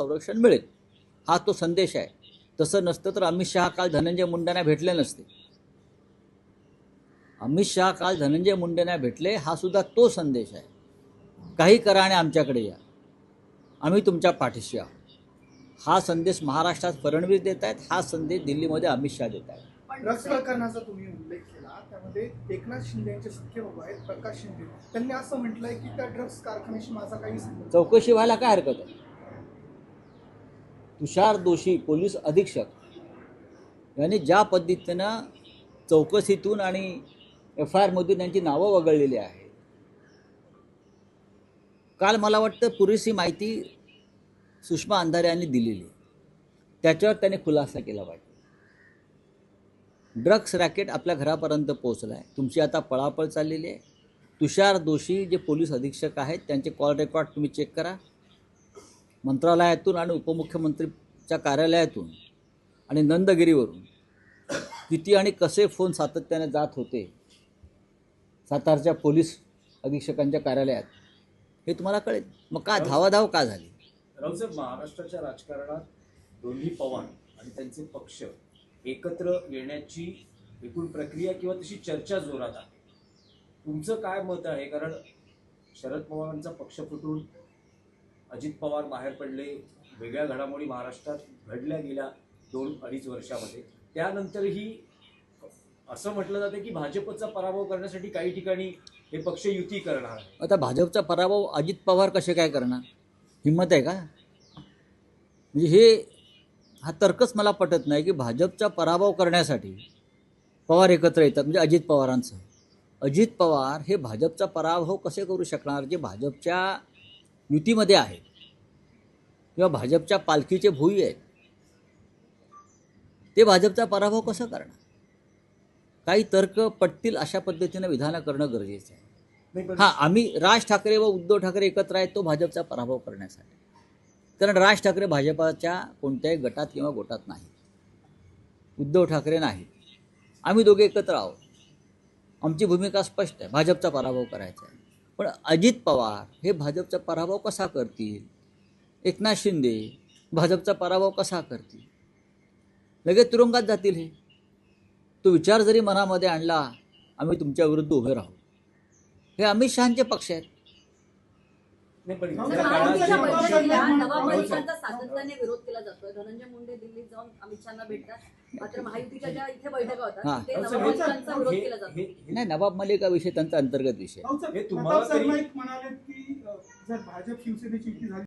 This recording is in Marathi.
संरक्षण मिळेल. हा तो संदेश आहे. तसं नसतं तर अमित शहा काल धनंजय मुंडेंना भेटले नसते. अमित शहा काल धनंजय मुंडेंना भेटले हा सुद्धा तो संदेश आहे. काही करा आणि आमच्याकडे या. आम्ही तुमच्या पाठीशी आहोत. हा संदेश महाराष्ट्रात फडणवीस देत आहेत हा संदेश दिल्लीमध्ये अमित शहा देत आहेत. ड्रग्स प्रकरणाचा तुम्ही उल्लेख केला त्यामध्ये एकनाथ शिंदे यांचे सख्खे भाऊ आहेत प्रकाश शिंदे. त्यांनी असं म्हटलंय की त्या ड्रग्स कारखान्याशी माझा काही चौकशी व्हायला काय हरकत आहे? तुषार दोषी पोलीस अधीक्षक यांनी ज्या पद्धतीनं चौकशीतून आणि एफ आय आरमधून यांची नावं वगळलेली आहेत. काल मला वाटतं पुरेशी माहिती सुषमा अंधारे यांनी दिलेली. त्याच्यावर त्याने खुलासा केला पाहिजे. ड्रग्स रॅकेट आपल्या घरापर्यंत पोहोचला आहे तुमची आता पळापळ चाललेली आहे. तुषार दोषी जे पोलीस अधीक्षक आहेत त्यांचे कॉल रेकॉर्ड तुम्ही चेक करा. मंत्रालयातून आणि उपमुख्यमंत्रीच्या कार्यालयातून आणि नंदगिरीवरून किती आणि कसे फोन सातत्याने जात होते सातारच्या पोलीस अधीक्षकांच्या कार्यालयात हे तुम्हाला कळेल. मग का धावाधाव का झाली? राऊसाहेब महाराष्ट्राच्या राजकारणात दोन्ही पवार आणि त्यांचे पक्ष एकत्र येण्याची एकूण प्रक्रिया किंवा तशी चर्चा जोरात आहे. तुमचं काय मत आहे? कारण शरद पवारांचा पक्ष फुटून अजित पवार बाहेर पडले वेगळ्या घडामोडी महाराष्ट्रात घडल्या गेल्या दोन अडीच वर्षामध्ये. त्यानंतरही असं म्हटलं जातं की भाजपचा पराभव करण्यासाठी काही ठिकाणी हे पक्ष युती करणार आता भाजपचा पराभव अजित पवार कसे काय करणार? हिंमत आहे का? म्हणजे हे हा तर्कच मला पटत नाही की भाजपचा पराभव करण्यासाठी पवार एकत्र येतात म्हणजे अजित पवारांचं अजित पवार हे भाजपचा पराभव कसे करू शकणार? जे भाजपच्या युतीमध्ये आहेत किंवा भाजपच्या पालखीचे भुई आहेत. ते भाजपचा पराभव कसं करणार? काही तर्क पटतील अशा पद्धतीनं विधानं करणं गरजेचं आहे. हां आम्ही राज ठाकरे व उद्धव ठाकरे एकत्र आहेत तो भाजपचा पराभव करण्यासाठी. कारण राज ठाकरे भाजपाच्या कोणत्याही गटात किंवा गोटात नाही उद्धव ठाकरे नाही. आम्ही दोघे एकत्र आहोत. आमची भूमिका स्पष्ट आहे. भाजपचा पराभव करायचा आहे. पण अजित पवार हे भाजपचा पराभव कसा करतील? एकनाथ शिंदे भाजपचा पराभव कसा करतील? लगेच तुरुंगात जातील हे. तो विचार जरी मनामध्ये आणला आम्ही तुमच्या विरुद्ध उभे राहू. हे अमित शहाचे पक्ष आहेत. नाही पण राऊत इथल्या साहेब, काळात राऊत जे साहेब, पक्ष- राऊत नवाब साहेब, मलिकांचा सातत्याने विरोध केला जातोय धनंजय मुंडे दिल्लीत जाऊन अमित शहाना भेटतात मात्र महायुतीच्या ज्या इथे बैठका हा. होतात तिथे विरोध हे- केला जातो हे- हे- नाही नवाब मलिक हा विषय त्यांचा अंतर्गत विषय आहे. हे तुम्हाला प्रताप तरी- सरनाईक म्हणाले की अ, जर भाजप शिवसेनेची युती झाली